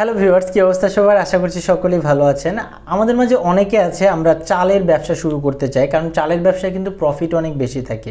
Hello viewers কি অবস্থা সবার? আশা করছি সকলেই ভালো আছেন। আমাদের মাঝে অনেকে আছে, আমরা চালের ব্যবসা শুরু করতে চাই, কারণ চালের ব্যবসায় কিন্তু প্রফিট অনেক বেশি থাকে।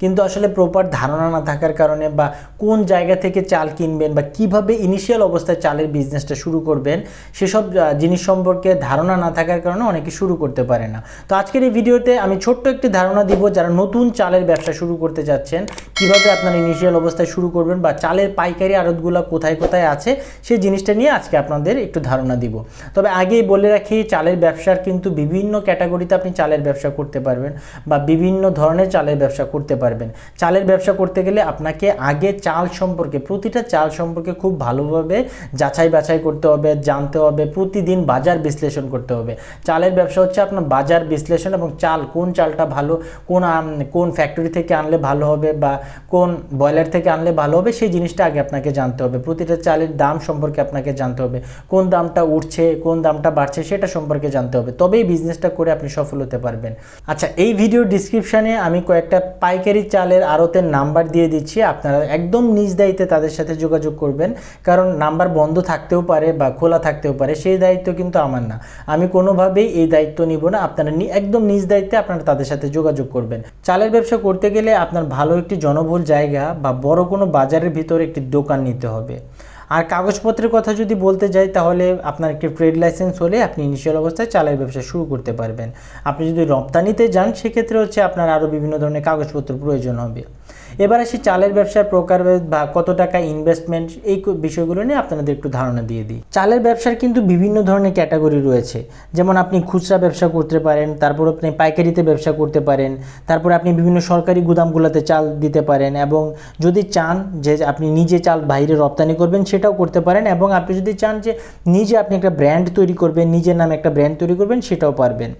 কিন্তু আসলে প্রপার ধারণা না থাকার কারণে বা কোন জায়গা থেকে চাল কিনবেন বা কীভাবে ইনিশিয়াল অবস্থায় চালের বিজনেসটা শুরু করবেন, সেসব জিনিস সম্পর্কে ধারণা না থাকার কারণে অনেকে শুরু করতে পারে না। তো আজকের এই ভিডিওতে আমি ছোট্ট একটি ধারণা দিব, যারা নতুন চালের ব্যবসা শুরু করতে যাচ্ছেন, কীভাবে আপনার ইনিশিয়াল অবস্থায় শুরু করবেন বা চালের পাইকারি আড়তগুলো কোথায় কোথায় আছে সেই জিনিসটা নিয়ে আজকে আপনাদের একটু ধারণা দিব। তবে আগেই বলে রাখি, চালের ব্যবসার কিন্তু বিভিন্ন ক্যাটাগরিতে আপনি চালের ব্যবসা করতে পারবেন বা বিভিন্ন ধরনের চালের ব্যবসা করতে পারবেন। চালের ব্যবসা করতে গেলে আপনাকে আগে চাল সম্পর্কে, প্রতিটা চাল সম্পর্কে খুব ভালোভাবে যাচাই বাছাই করতে হবে, জানতে হবে, প্রতিদিন বাজার বিশ্লেষণ করতে হবে। চালের ব্যবসা হচ্ছে আপনার বাজার বিশ্লেষণ এবং চাল কোন চালটা ভালো, কোন কোন ফ্যাক্টরি থেকে আনলে ভালো হবে বা কোন বয়লার থেকে আনলে ভালো হবে, সেই জিনিসটা আগে আপনাকে জানতে হবে। প্রতিটা চালের দাম সম্পর্কে আপনাকে জানতে হবে। কোন দামটা উঠছে, কোন দামটা বাড়ছে সেটা সম্পর্কে জানতে হবে। তবেই বিজনেসটা করে আপনি সফল হতে পারবেন। আচ্ছা এই ভিডিও ডিসক্রিপশানে আমি কয়েকটা পাইকারি চালের আড়তের নাম্বার দিয়ে দিচ্ছি। আপনারা একদম নিজ দায়িত্বে তাদের সাথে যোগাযোগ করবেন। কারণ নাম্বার বন্ধ থাকতেও পারে বা খোলা থাকতেও পারে, সেই দায়িত্ব কিন্তু আমার না। আমি কোনোভাবেই এই দায়িত্ব নিব না। আপনারা একদম নিজ দায়িত্বে আপনারা তাদের সাথে যোগাযোগ করবেন। চালের ব্যবসা করতে গেলে আপনার ভালো একটি জনবহুল জায়গা বা বড় কোনো বাজারের ভিতরে একটি দোকান নিতে হবে। আর কাগজপত্রের কথা যদি বলতে যাই, তাহলে আপনার একটি ট্রেড লাইসেন্স হলে আপনি ইনিশিয়াল অবস্থায় চালের ব্যবসা শুরু করতে পারবেন। আপনি যদি রপ্তানিতে যান, সেক্ষেত্রে হচ্ছে আপনার আরও বিভিন্ন ধরনের কাগজপত্র প্রয়োজন হবে। এবার আসি চালের ব্যবসার প্রকার বা কত টাকা ইনভেস্টমেন্ট এই বিষয়গুলো নিয়ে আপনাদের একটু ধারণা দিয়ে দিই। চালের ব্যবসার কিন্তু বিভিন্ন ধরনের ক্যাটাগরি রয়েছে। যেমন আপনি খুচরা ব্যবসা করতে পারেন, তারপর আপনি পাইকারিতে ব্যবসা করতে পারেন, তারপর আপনি বিভিন্ন সরকারি গুদামগুলোতে চাল দিতে পারেন এবং যদি চান যে আপনি নিজে চাল বাইরে রপ্তানি করবেন, সেটাও করতে পারেন এবং আপনি যদি চান যে নিজে আপনি একটা ব্র্যান্ড তৈরি করবেন, নিজের নামে একটা ব্র্যান্ড তৈরি করবেন, সেটাও পারবেন।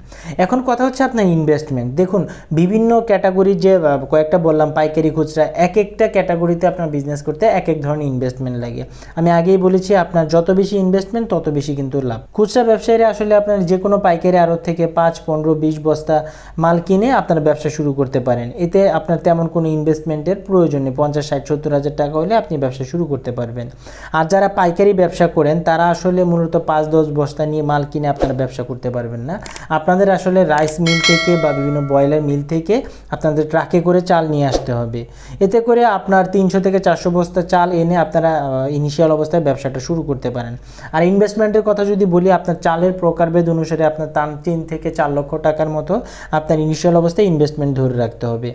এখন কথা হচ্ছে আপনার ইনভেস্টমেন্ট দেখুন, বিভিন্ন ক্যাটাগরির যে কয়েকটা বললাম, পাইকারি, খুচরা এক একটা ক্যাটাগরিতে আপনার বিজনেস করতে এক এক ধরনের ইনভেস্টমেন্ট লাগে। আমি আগেই বলেছি, আপনার যত বেশি ইনভেস্টমেন্ট তত বেশি কিন্তু লাভ। খুচরা ব্যবসায়ীরা আসলে আপনার যে কোনো পাইকারি আড়ত থেকে পাঁচ, পনেরো, বিশ বস্তা মাল কিনে আপনার ব্যবসা শুরু করতে পারেন। এতে আপনার তেমন কোনো ইনভেস্টমেন্টের প্রয়োজন নেই। পঞ্চাশ, ষাট, সত্তর হাজার টাকা হলে আপনি ব্যবসা শুরু করতে পারবেন। আর যারা পাইকারি ব্যবসা করেন, তারা আসলে মূলত পাঁচ, দশ বস্তা নিয়ে মাল কিনে আপনারা ব্যবসা করতে পারবেন না। আপনাদের আসলে রাইস মিল থেকে বা বিভিন্ন বয়লার মিল থেকে আপনাদের ট্রাকে করে চাল নিয়ে আসতে হবে। এতে করে আপনার তিনশো থেকে চারশো বস্তা চাল এনে আপনারা ইনিশিয়াল অবস্থায় ব্যবসাটা শুরু করতে পারেন। আর ইনভেস্টমেন্টের কথা যদি বলি, আপনার চালের প্রকারভেদ অনুসারে আপনার তান তিন থেকে চার লক্ষ টাকার মতো আপনার ইনিশিয়াল অবস্থায় ইনভেস্টমেন্ট ধরে রাখতে হবে।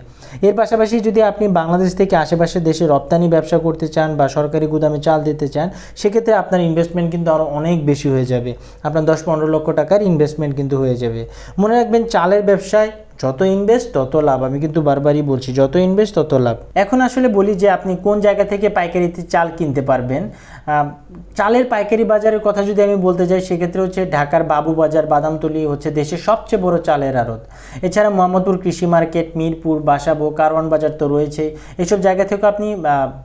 এর পাশাপাশি যদি আপনি বাংলাদেশ থেকে আশেপাশে দেশে রপ্তানি ব্যবসা করতে চান বা সরকারি গুদামে চাল দিতে চান, সেক্ষেত্রে আপনার ইনভেস্টমেন্ট কিন্তু আরও অনেক বেশি হয়ে যাবে। আপনার দশ পনেরো লক্ষ টাকার ইনভেস্টমেন্ট কিন্তু হয়ে যাবে। মনে রাখবেন, চালের ব্যবসায় যত ইনভেস্ট তত লাভ। আমি কিন্তু বারবারই বলছি, যত ইনভেস্ট তত লাভ। এখন আসলে বলি যে, আপনি কোন জায়গা থেকে পাইকারিতে চাল কিনতে পারবেন? চালের পাইকারি বাজারের কথা যদি আমি বলতে যাই, সেক্ষেত্রে হচ্ছে ঢাকার বাবু বাজার, বাদামতলি হচ্ছে দেশের সবচেয়ে বড় চালের আড়ত। এছাড়া মোহাম্মদপুর কৃষি মার্কেট, মিরপুর বাসাবো কারওয়ান বাজার তো রয়েছেই এসব জায়গা থেকে আপনি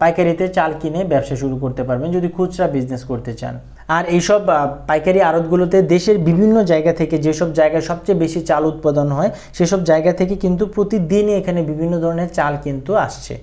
পাইকারিতে চাল কিনে ব্যবসা শুরু করতে পারবেন, যদি খুচরা বিজনেস করতে চান। আর এইসব পাইকারি আড়তগুলোতে দেশের বিভিন্ন জায়গা থেকে যেসব জায়গায় সবচেয়ে বেশি চাল উৎপাদন হয়, সেসব জায়গা থেকে কিন্তু প্রতিদিনই এখানে বিভিন্ন ধরনের চাল কিন্তু আসছে।